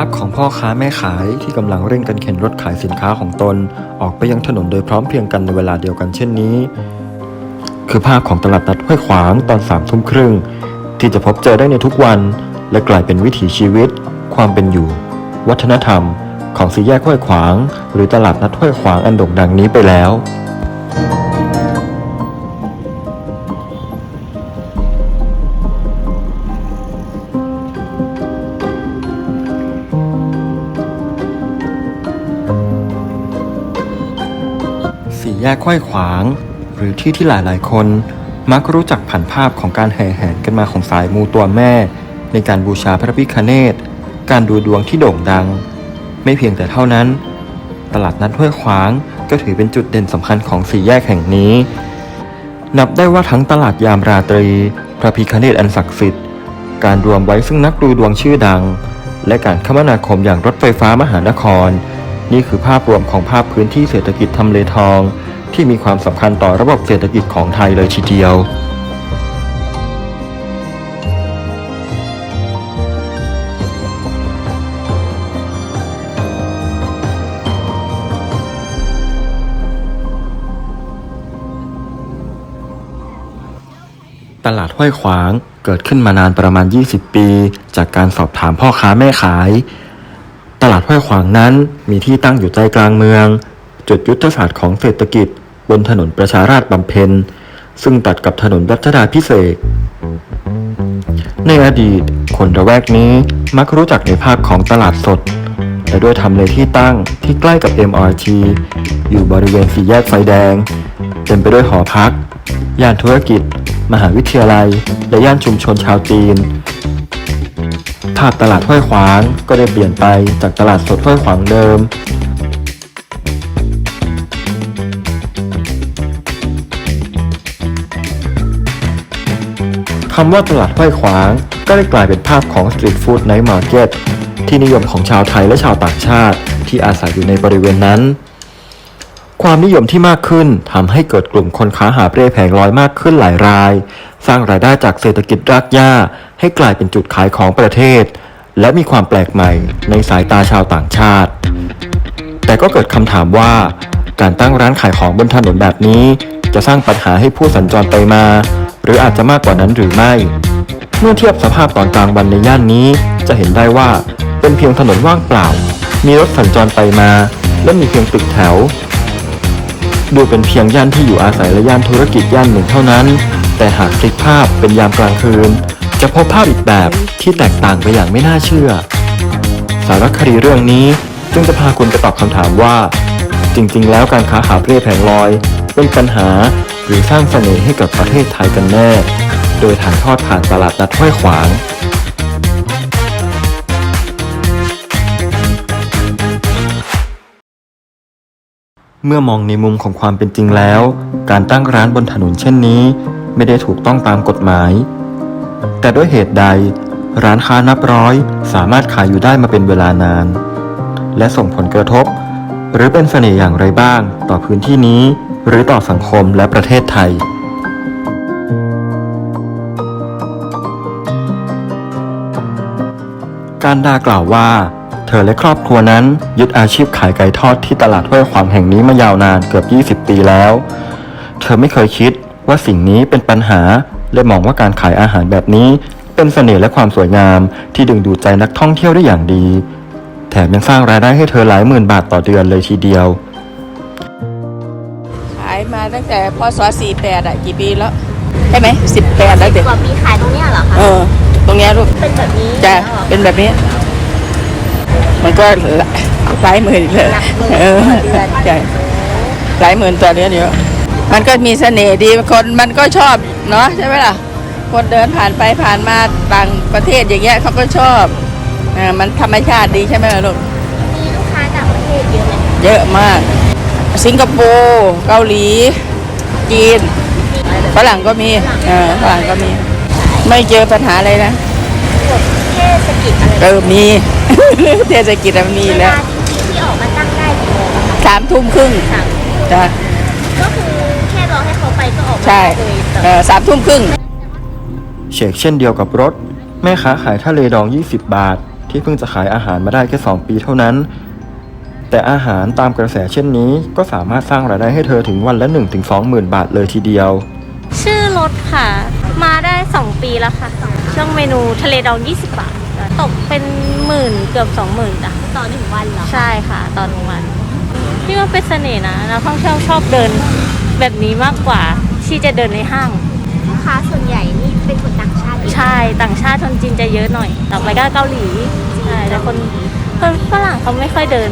าพของพ่อค้าแม่ขายที่กำลังเร่งกันเข็นรถขายสินค้าของตน ออกไปยังถนนโดยพร้อมเพรียงกันในเวลาเดียวกันเช่นนี้ คือภาพของตลาดนัดห้วยขวางตอนสามทุ่มครึ่ง ที่จะพบเจอได้ในทุกวัน และกลายเป็นวิถีชีวิต ความเป็นอยู่ วัฒนธรรม ของสี่แยกห้วยขวาง หรือตลาดนัดห้วยขวางอันโด่งดังนี้ไปแล้ว แยกห้วยขวาง หรือที่ที่หลายๆ คน มักรู้จักผ่านภาพของการแห่แหนกันมาของสายมูตัวแม่ ในการบูชาพระพิฆเนศการดูดวงที่โด่งดัง ไม่เพียงแต่เท่านั้น ตลาดนัดห้วยขวางก็ถือเป็นจุดเด่นสำคัญของสี่แยกแห่งนี้ นับได้ว่าทั้งตลาดยามราตรี พระพิฆเนศอันศักดิ์สิทธิ์ การรวมไว้ซึ่งนักดูดวงชื่อดัง และการคมนาคมอย่างรถไฟฟ้ามหานคร นี่คือภาพรวมของภาพพื้นที่เศรษฐกิจทำเลทอง ที่มีความสำคัญต่อระบบเศรษฐกิจของไทยเลยทีเดียว ตลาดห้วยขวางเกิดขึ้นมานานประมาณ 20 ปี จากการสอบถามพ่อค้าแม่ขาย ตลาดห้วยขวางนั้นมีที่ตั้งอยู่ใจกลางเมือง จุดยุทธศาสตร์ของเศรษฐกิจ บนถนนประชาราษฎร์บำเพ็ญ ซึ่งตัดกับถนนรัชดาพิเศษ ในอดีต คนระแวกนี้มักรู้จักในภาพของตลาดสดแต่ด้วยทำเลที่ตั้งที่ใกล้กับ MRT อยู่บริเวณสี่แยกไฟแดง เต็มไปด้วยหอพัก ย่านธุรกิจ มหาวิทยาลัย และย่านชุมชนชาวจีนภาพตลาดห้วยขวางก็ได้เปลี่ยนไปจากตลาดสดห้วยขวางเดิม คำว่าตลาดห้วยขวาง ก็ได้กลายเป็นภาพของสตรีทฟู้ดไนท์มาร์เก็ตที่นิยมของชาวไทยและชาวต่างชาติ ที่อาศัยอยู่ในบริเวณนั้น ความนิยมที่มากขึ้นทำให้เกิดกลุ่มคนค้าหาบเร่แผงลอยมากขึ้นหลายราย สร้างรายได้จากเศรษฐกิจรากหญ้า ให้กลายเป็นจุดขายของประเทศ และมีความแปลกใหม่ในสายตาชาวต่างชาติ แต่ก็เกิดคำถามว่า การตั้งร้านขายของบนถนนแบบนี้ จะสร้างปัญหาให้ผู้สัญจรไปมา หรืออาจจะมากกว่านั้นหรือไม่ เมื่อเทียบสภาพตอนกลางวันในย่านนี้ จะเห็นได้ว่าเป็นเพียงถนนว่างเปล่า มีรถสัญจรไปมา และมีเพียงตึกแถว ดูเป็นเพียงย่านที่อยู่อาศัยและย่านธุรกิจย่านหนึ่งเท่านั้น แต่หากพลิกภาพเป็นยามกลางคืน จะพบภาพอีกแบบที่แตกต่างไปอย่างไม่น่าเชื่อ สารคดีเรื่องนี้จึงจะพาคุณไปตอบคำถามว่า จริง ๆ แล้วการค้าหาบเร่แผงลอยเป็นปัญหาหรือสร้างเสน่ห์ให้กับประเทศไทยกันแน่ โดยถ่ายทอดผ่านตลาดนัดห้วยขวางเมื่อมองในมุมของความเป็นจริงแล้ว การตั้งร้านบนถนนเช่นนี้ ไม่ได้ถูกต้องตามกฎหมาย แต่ด้วยเหตุใด ร้านค้านับร้อย สามารถขายอยู่ได้มาเป็นเวลานาน และส่งผลกระทบ หรือเป็นเสน่ห์อย่างไรบ้าง ต่อพื้นที่นี้ หรือต่อสังคมและประเทศไทยการดากล่าวว่า เธอและครอบครัวนั้นยึดอาชีพขายไก่ทอดที่ตลาดห้วยขวางแห่งนี้มายาวนานเกือบ 20 ปีแล้ว เธอไม่เคยคิดว่าสิ่งนี้เป็นปัญหา และมองว่าการขายอาหารแบบนี้เป็นเสน่ห์และความสวยงามที่ดึงดูดใจนักท่องเที่ยวได้อย่างดี แถมยังสร้างรายได้ให้เธอหลายหมื่นบาทต่อเดือนเลยทีเดียว มาตั้งแต่พศ48อะกี่ปีแล้วใช่ไหม18แล้วเด็กกว่าปีขายตรงเนี้ยเหรอคะเออ ตรงเนี้ยลูกเป็นแบบนี้จะแล้วหรอเป็นแบบนี้ มันก็หลายหมื่นเลยหลักหมื่นเออต่อเดือนใช่หลายหมื่นต่อเดือนเยอะมันก็มีเสน่ห์ดีคนมันก็ชอบเนาะใช่ไหมล่ะ คนเดินผ่านไปผ่านมาต่างประเทศอย่างเงี้ยเขาก็ชอบเออมันธรรมชาติดีใช่ไหมล่ะลูกมีลูกค้าต่างประเทศเยอะไหมเยอะมาก สิงคโปร์เกาหลี จีนฝรั่งก็มีเออฝรั่งก็มี ไม่เจอปัญหาอะไรนะพวกเทศกิจอะไรเออมีเทศกิจอะมีเวแล้วลาที่ที่ออกมาตั้งได้กี่โมงอะคะสามทุ่มครึ่งสามจ้ะก็คือแค่รอให้เขาไปก็ออกมาใช่ได้เลยแต่เออสามทุ่มครึ่งเชกเช่นเดียวกับรถ แม่ค้าขายทะเลดอง 20 บาท ที่เพิ่งจะขายอาหารมาได้แค่ 2 ปีเท่านั้น แต่อาหารตามกระแสเช่นนี้ ก็สามารถสร้างรายได้ให้เธอถึงวันละ 1-20,000บาทเลยทีเดียว ชื่อรถค่ะ มาได้ 2 ปีแล้วค่ะช่วงเมนูทะเลดอง 20 บาท ตกเป็นหมื่นเกือบ 20,000จ้ะต่อหนึ่งวันเหรอ ใช่ค่ะ ตอนกลางวัน พี่ว่าเป็นเสน่ห์นะนักท่องเที่ยวชอบเดินแบบนี้มากกว่าที่จะเดินในห้าง ลูกค้าส่วนใหญ่นี่เป็นคนต่างชาติใช่ต่างชาติคนจีนจะเยอะหน่อย ต่อไปก็เกาหลีใช่แต่คน คนฝรั่งเขาไม่ค่อยเดิน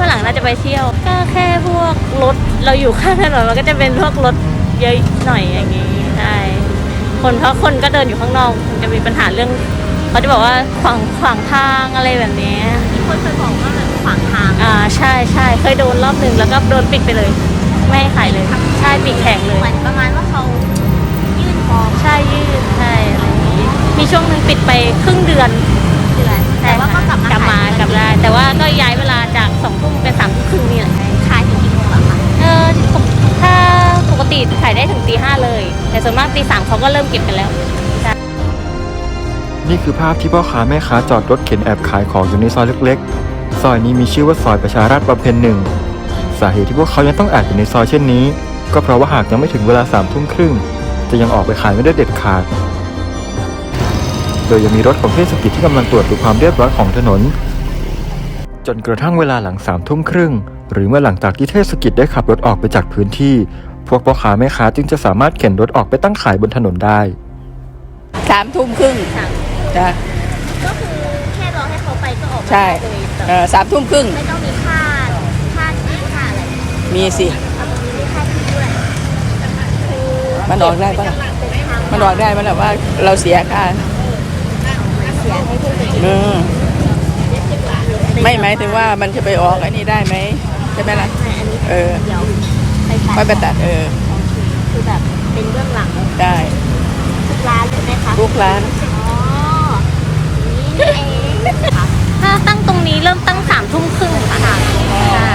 ฝรั่งน่าจะไปเที่ยว ก็แค่พวกรถเราอยู่ข้างถนนมันก็จะเป็นพวกรถเยอะหน่อยอย่างนี้ใช่คนเพราะคนก็เดินอยู่ข้างนอกมันจะมีปัญหาเรื่องเขาจะบอกว่าขวางขวางทางอะไรแบบนี้มีคนเคยบอกว่าแบบขวางทางอ่าใช่ใช่เคยโดนรอบหนึ่งแล้วก็โดนปิดไปเลย ไม่ให้ขายเลยใช่ปิดแข่งเลยเหมือนประมาณว่าเขายื่นฟอร์มใช่ยืดใช่อะไรอย่างนี้ มีช่วงหนึ่งปิดไปครึ่งเดือนเดือนแต่ว่าก็กลับมากลับมาขยกลับได้แต่ว่า ได้ถึงตีห้าเลย แต่ส่วนมากตีสามเขาก็เริ่มเก็บกันแล้ว นี่คือภาพที่พ่อค้าแม่ค้าจอดรถเข็นแอบขายของอยู่ในซอยเล็กๆ ซอยนี้มีชื่อว่าซอยประชาราษฎร์บำเพ็ญหนึ่งสาเหตุที่พวกเขายังต้องแอบอยู่ในซอยเช่นนี้ ก็เพราะว่าหากยังไม่ถึงเวลาสามทุ่มครึ่งจะยังออกไปขายไม่ได้เด็ดขาด โดยยังมีรถของเทศกิจที่กำลังตรวจดูความเรียบร้อยของถนน จนกระทั่งเวลาหลังสามทุ่มครึ่ง หรือเมื่อหลังจากที่เทศกิจได้ขับรถออกไปจากพื้นที่ พวกพ่อค้าแม่ค้าจึงจะสามารถเข็นรถออกไปตั้งขายบนถนนได้ สามทุ่มครึ่งจ้ะ ก็คือแค่รอให้เขาไปก็ออกมาใช่ ได้เลยแบบเออสามทุ่มครึ่งไม่ต้องมีค่าค่าที่ค่าอะไรมีสิ เอาตรงนี้มีค่าที่ด้วยคือมันออกได้ปะล่ะ เป็นทางมันบอกได้ไหมล่ะว่าเราเสียค่าเสียให้เทศกิจอืมไม่หมายถึงว่ามันจะไปออกไอ้นี่ได้ไหมใช่ไหมล่ะไม่อันนี้เออ เดี๋ยว ไปตัดไม่ไปตัดเออคือแบบเป็นเบื้องหลังได้ ทุกร้านเลยไหมคะลูกร้าน อ๋อนี่เองค่ะถ้าตั้งตรงนี้เริ่มตั้งสามทุ่มครึ่งค่ะใช่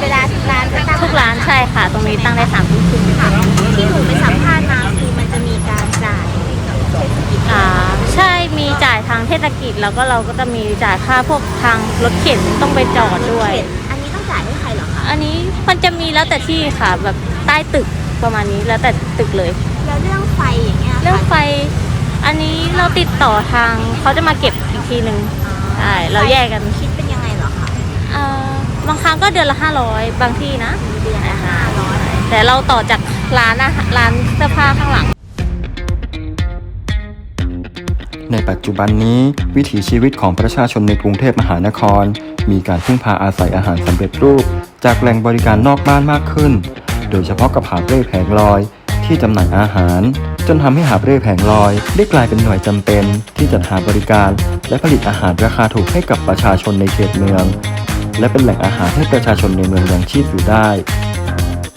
เวลาทุกร้านจะตั้งทุกร้านใช่ค่ะ ตรงนี้ตั้งได้สามทุ่มครึ่งค่ะที่หนูไปสัมภาษณ์มาคือมันจะมีการจ่ายกับเทศกิจอ่าใช่มีจ่ายทางเทศกิจแล้วก็เราก็จะมีจ่ายค่าพวกทางรถเข็นต้องไปจอดด้วย อคะอันนี้มันจะมีแล้วแต่ที่ค่ะ แบบใต้ตึกประมาณนี้แล้วแต่ตึกเลย แล้วเรื่องไฟอย่างเงี้ยค่ะเรื่องไฟ อันนี้เราติดต่อทางเขาจะมาเก็บอีกทีหนึ่งใช่เราแยกกันคิดเป็นยังไงเหรอคะเอ่อบางครั้งก็เดือนละ500บางที่นะ เดือนละห้าร้อยแต่เราต่อจากร้านอาหารร้านเสื้อผ้าข้างหลัง ในปัจจุบันนี้ วิถีชีวิตของประชาชนในกรุงเทพมหานคร มีการพึ่งพาอาศัยอาหารสำเร็จรูป จากแหล่งบริการนอกบ้านมากขึ้น โดยเฉพาะกับหาเร่แผงลอย ที่จำหน่ายอาหาร จนทำให้หาเร่แผงลอย ได้กลายเป็นหน่วยจำเป็น ที่จัดหาบริการ และผลิตอาหารราคาถูกให้กับประชาชนในเขตเมือง และเป็นแหล่งอาหารให้ประชาชนในเมืองยังชีพอยู่ได้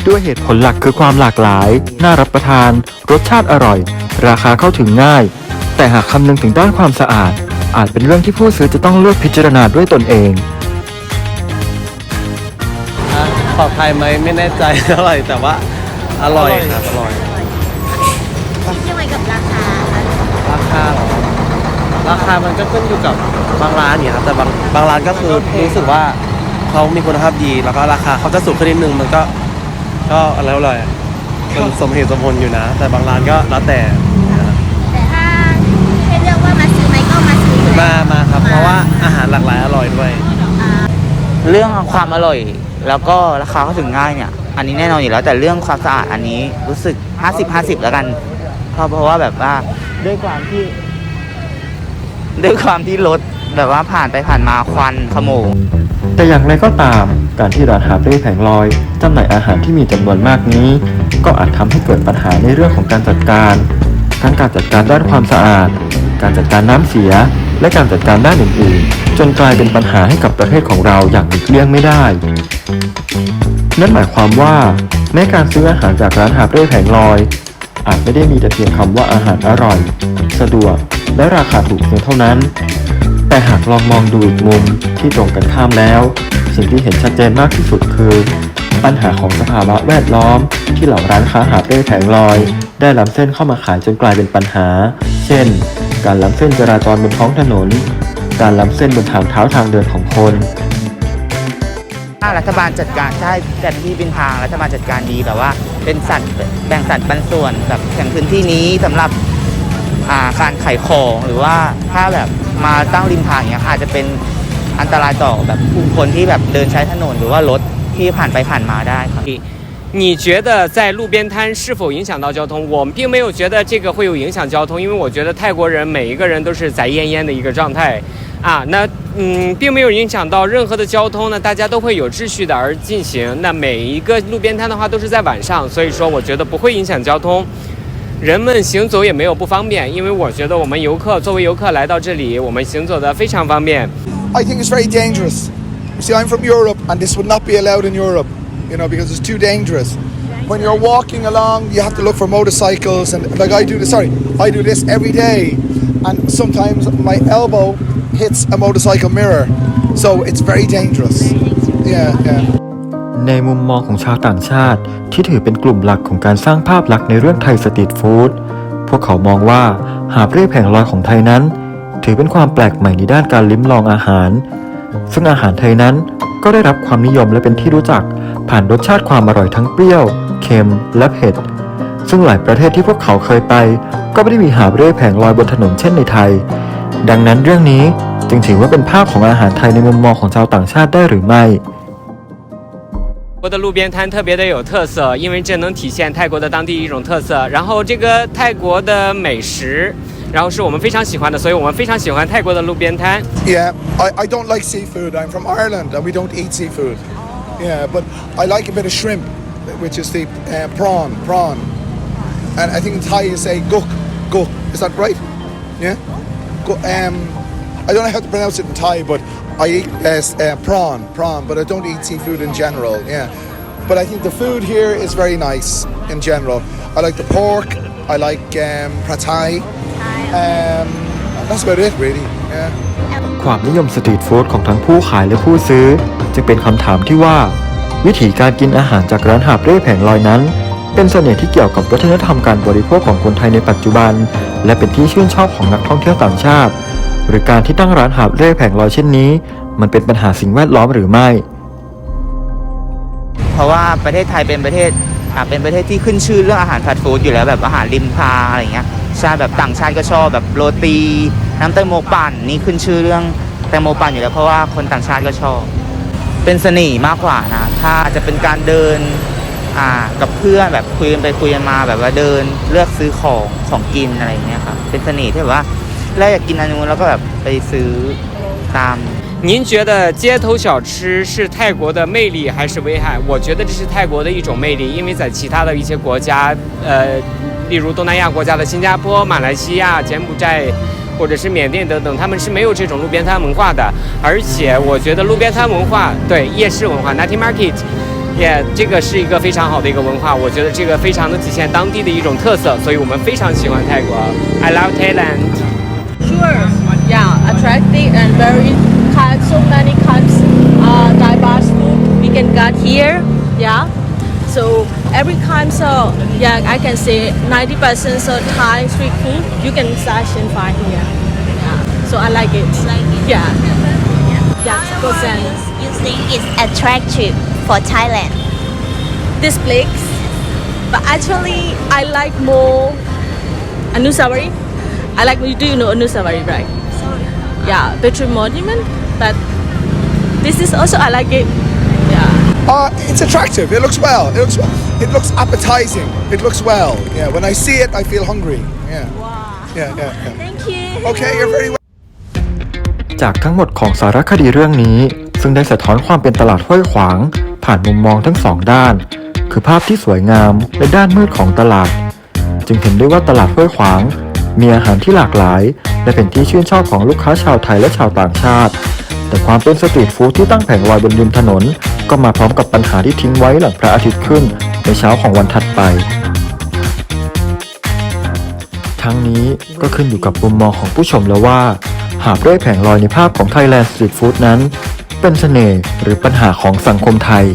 ด้วยเหตุผลหลักคือความหลากหลาย น่ารับประทาน รสชาติอร่อย ราคาเข้าถึงง่าย แต่หากคำนึงถึงด้านความสะอาด อาจเป็นเรื่องที่ผู้ซื้อจะต้องเลือกพิจารณาด้วยตนเอง อะปลอดภัยไหมไม่แน่ใจ เท่าไหร่แต่ว่าอร่อยครับอร่อยคิดยังไงกับราคาคะราคาเหรอราคามันก็ขึ้นอยู่กับบางร้านเนี่ยครับแต่บางบางร้านก็คือรู้สึกว่าเขามีคุณภาพดีแล้วก็ราคาเขาจะสูงขึ้นนิดนึงมันก็ ก็แล้วเลยมันสมเหตุสมผลอยู่นะ แต่บางร้านก็แล้วแต่นะครับแต่ถ้าให้เลือกว่ามาซื้อไหมก็ มาซื้ออยู่แล้วมามาครับ เพราะว่าอาหารหลากหลายอร่อยด้วย เรื่องความอร่อย แล้วก็ราคาเข้าถึงง่ายเนี่ย อันนี้แน่นอนอยู่แล้วแต่เรื่องความสะอาดอันนี้รู้สึก 50 50 แล้วกัน เพราะเพราะว่าแบบว่าด้วยความที่ ด้วยความที่รถแบบว่าผ่านไปผ่านมาควันขโมงแต่อย่างไรก็ตามการที่ร้านหาบเร่แผงลอยจำหน่ายอาหารที่มีจำนวนมากนี้ ก็อาจทำให้เกิดปัญหาในเรื่องของการจัดการทั้งการจัดการด้านความสะอาด การจัดการน้ำเสีย และการจัดการด้านอื่นๆ จนกลายเป็นปัญหาให้กับประเทศของเราอย่างหลีกเลี่ยงไม่ได้ นั่นหมายความว่า แม้การซื้ออาหารจากร้านหาบเร่แผงลอย อาจไม่ได้มีแต่เพียงคำว่าอาหารอร่อย สะดวก และราคาถูกเพียงเท่านั้น แต่หากลองมองดูอีกมุมที่ตรงกันข้ามแล้ว สิ่งที่เห็นชัดเจนมากที่สุดคือปัญหาของสภาวะแวดล้อม ที่เหล่าร้านค้าหาบเร่แผงลอย ได้ล้ำเส้นเข้ามาขายจนกลายเป็นปัญหา เช่น การล้ำเส้นจราจรบนท้องถนน การล้ำเส้นบนทางเท้าทางเดินของคน ถ้ารัฐบาลจัดการใช่จัดที่เป็นทางรัฐบาลจัดการดีแบบว่า เป็นสัตว์แบ่งสัตว์ปันส่วนแบบแข่งพื้นที่นี้สำหรับอ่าการขายของหรือว่าถ้าแบบมาตั้งริมทางอย่างเงี้ยอาจจะเป็นอันตรายต่อแบบผู้คนที่แบบเดินใช้ถนนหรือว่ารถที่ผ่านไปผ่านมาได้ครับ 你觉得在路边摊是否影响到交通？我并没有觉得这个会有影响交通，因为我觉得泰国人每一个人都是宅烟烟的一个状态，啊，那嗯，并没有影响到任何的交通呢，大家都会有秩序的而进行。那每一个路边摊的话都是在晚上，所以说我觉得不会影响交通。人们行走也没有不方便，因为我觉得我们游客作为游客来到这里，我们行走的非常方便。I think it's very dangerous. See, I'm from Europe, and this would not be allowed in Europe, you know, because it's too dangerous. When you're walking along, you have to look for motorcycles, and like I do this. Sorry, I do this every day, and sometimes my elbow hits a motorcycle mirror, so it's very dangerous. Yeah, yeah. ในมุมมองของชาวต่างชาติ ที่ถือเป็นกลุ่มหลักของการสร้างภาพลักษณ์ในเรื่องไทยสตรีทฟู้ดพวกเขามองว่าหาบเร่แผงลอยของไทยนั้น ถือเป็นความแปลกใหม่ในด้านการลิ้มลองอาหาร ซึ่งอาหารไทยนั้นก็ได้รับความนิยมและเป็นที่รู้จัก ผ่านรสชาติความอร่อยทั้งเปรี้ยว เค็ม และเผ็ด ซึ่งหลายประเทศที่พวกเขาเคยไป ก็ไม่ได้มีหาบเร่แผงลอยบนถนนเช่นในไทย ดังนั้นเรื่องนี้จึงถือว่าเป็นภาพของอาหารไทยในมุมมองของชาวต่างชาติได้หรือไม่ 泰国的路边摊特别的有特色，因为这能体现泰国的当地一种特色。然后这个泰国的美食，然后是我们非常喜欢的，所以我们非常喜欢泰国的路边摊。 Yeah, I, I don't like seafood. I'm from Ireland, and we don't eat seafood. Yeah, but I like a bit of shrimp, which is the uh, prawn, prawn. And I think in Thai you say guk, guk. Is that right? Yeah. Gu- um, I don't know how to pronounce it in Thai, but I eat uh, s- uh, prawn, prawn. But I don't eat seafood in general. Yeah. But I think the food here is very nice in general. I like the pork. I like um, pad thai. Um, that's about it, really. Yeah. ความนิยมสตรีทฟู้ดของทั้งผู้ขายและผู้ซื้อ จึงเป็นคำถามที่ว่า วิธีการกินอาหารจากร้านหาบเร่แผงลอยนั้น เป็นเสน่ห์ที่เกี่ยวกับวัฒนธรรมการบริโภคของคนไทยในปัจจุบัน และเป็นที่ชื่นชอบของนักท่องเที่ยวต่างชาติ หรือการที่ตั้งร้านหาบเร่แผงลอยเช่นนี้ มันเป็นปัญหาสิ่งแวดล้อมหรือไม่ เพราะว่าประเทศไทยเป็นประเทศอ่าเป็นประเทศที่ขึ้นชื่อเรื่องอาหารฟาสต์ฟู้ดอยู่แล้วแบบอาหารริมทางอะไรอย่างเงี้ยใช่แบบต่างชาติก็ชอบแบบโรตี น้ำแตงโมปั่นนี่ขึ้นชื่อเรื่องแตงโมปั่นอยู่แล้วเพราะว่าคนต่างชาติก็ชอบ เป็นเสน่ห์มากกว่านะถ้าจะเป็นการเดินอ่ากับเพื่อนแบบคุยกันไปคุยกันมาแบบว่าเดินเลือกซื้อของของกินอะไรอย่างเงี้ยครับเป็นเสน่ห์ที่แบบว่าแรกอยากกินอันนู้นแล้วก็แบบไปซื้อตาม 您觉得街头小吃是泰国的魅力还是危害？我觉得这是泰国的一种魅力，因为在其他的一些国家，呃，例如东南亚国家的新加坡、马来西亚、柬埔寨。 或者是缅甸等等，他们是没有这种路边摊文化的，而且我觉得路边摊文化，对夜市文化 （Nati Market），也这个是一个非常好的一个文化，我觉得这个非常的体现当地的一种特色，所以我们非常喜欢泰国。I love Thailand。Sure. Yeah, attractive and very kind. So many kinds uh, diverse food we can get here. Yeah. So every time so yeah I can say 90% so Thai street food you can search and find here. Yeah. So I like it. Like it. Yeah. Yeah. How Go you think it's attractive for Thailand? This place, but actually I like more Anusawari. I like we do you know Anusawari right? Yeah, Veteran Monument. But this is also I like it. Yeah. Uh, it's attractive. It looks well. It looks it looks appetizing. It looks well. Yeah. When I see it, I feel hungry. Yeah. Wow. Yeah. Yeah. yeah. Thank you. Okay. You're very. จากทั้งหมดของสารคดีเรื่องนี้ ซึ่งได้สะท้อนความเป็นตลาดห้วยขวาง ผ่านมุมมองทั้งสองด้าน คือภาพที่สวยงามและด้านมืดของตลาด จึงเห็นได้ว่าตลาดห้วยขวาง มีอาหารที่หลากหลาย และเป็นที่ชื่นชอบของลูกค้าชาวไทยและชาวต่างชาติ แต่ความเป็นสตรีทฟู้ดที่ตั้งแผงลอยบนริมถนน ก็มาพร้อมกับปัญหาที่ทิ้งไว้หลังพระอาทิตย์ขึ้นในเช้าของวันถัดไป ทั้งนี้ก็ขึ้นอยู่กับมุมมองของผู้ชมแล้วว่า หากเร่แผงลอยในภาพของ Thailand Street Food นั้น เป็นเสน่ห์หรือปัญหาของสังคมไทย